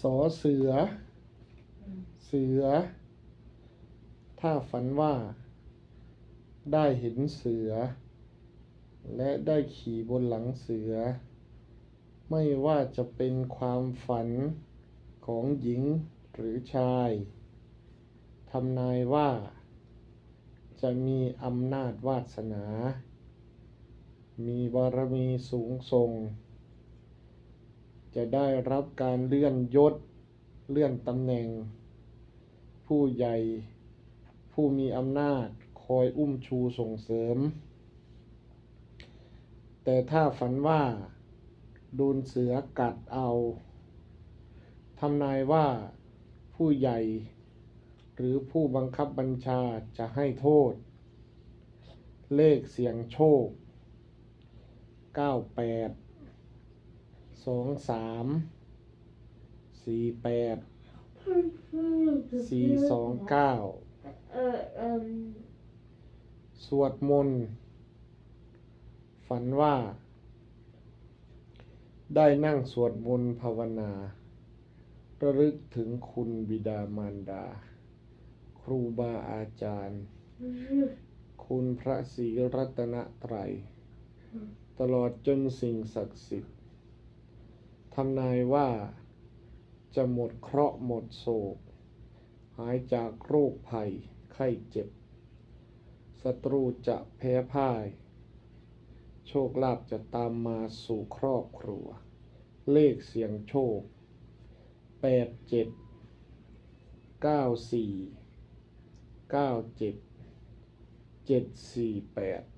สอเสือ เสือ ถ้าฝันว่า ได้เห็นเสือ และได้ขี่บนหลังเสือ ไม่ว่าจะเป็นความฝันของหญิงหรือชายทำนายว่า จะมีอำนาจวาสนา มีบารมีสูงส่ง จะได้รับการเลื่อนยศ เลื่อนตำแหน่ง ผู้ใหญ่ ผู้มีอำนาจคอยอุ้มชูส่งเสริม แต่ถ้าฝันว่าโดนเสือกัดเอาทำนายว่าผู้ใหญ่ หรือผู้บังคับบัญชาจะให้โทษ เลขเสียงโชค 98 23 48 429เออเอมสวดมนต์ฝันว่า ได้นั่งสวดมนต์ภาวนา ระลึกถึงคุณบิดามารดา ครูบาอาจารย์ คุณพระศรีรัตนตรัย ตลอดจนสิ่งศักดิ์สิทธิ์ ทำนายว่าจะหมดเคราะห์หมดโศก หายจากโรคภัยไข้เจ็บศัตรูจะแพ้พ่าย โชคลาภจะตามมาสู่ครอบครัว เลขเสียงโชค 8 7 9 4 9 7 7 4 8